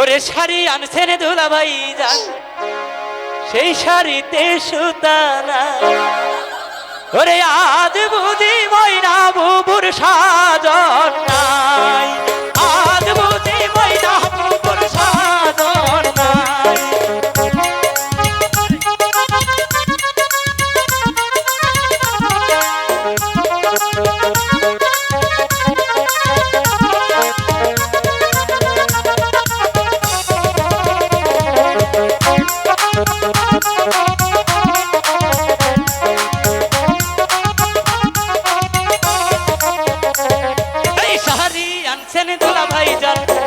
ওরে শাড়ি আনছে আনছেন দুলা ভাই যান। সেই শাড়িতে সুতানা ওরে আজ বুঝি ময়না বুবুর সা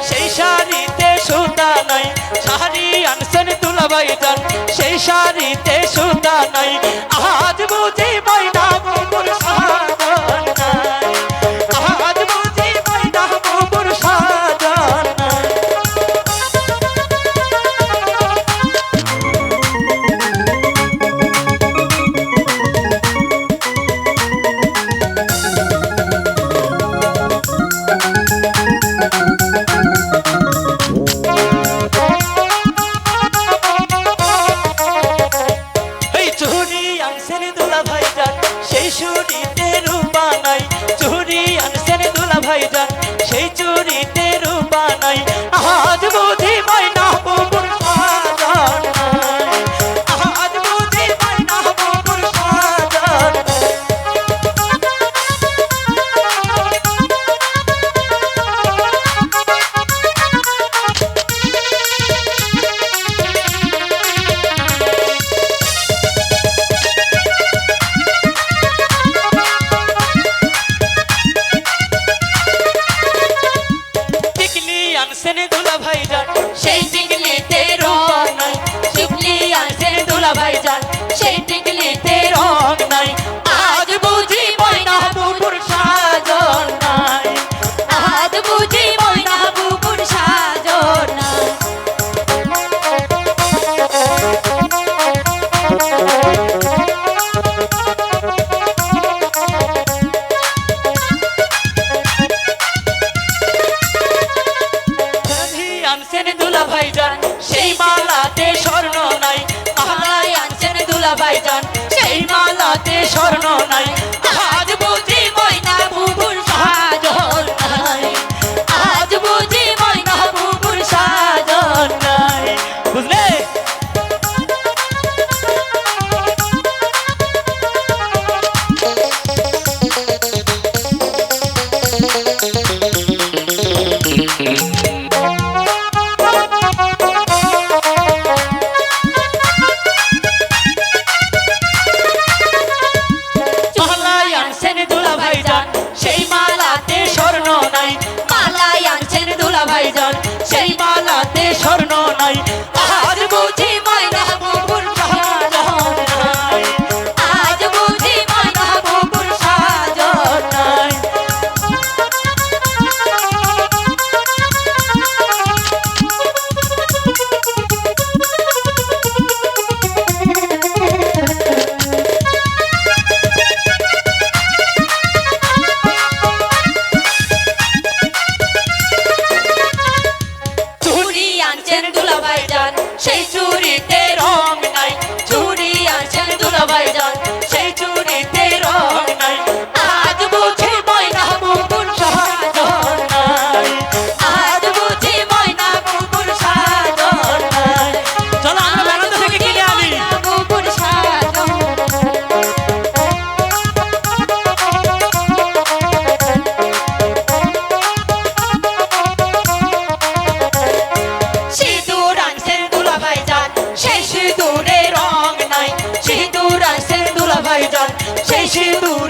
সেই শাড়িতে সুতা নাই। শাড়ি আনছেন তুলাবাই যান সেই শাড়িতে সুতা নাই। ছুরিতে রূপা বানাই চুরি আনছেন দুলা ভাই জান। হইরা সেই দিকে আনছেন দুলা ভাইজান সেই মালাতে স্বর্ণ নাই। আহারায় আনছেন দুলা ভাইজান সেই মালাতে স্বর্ণ নাই। বেশি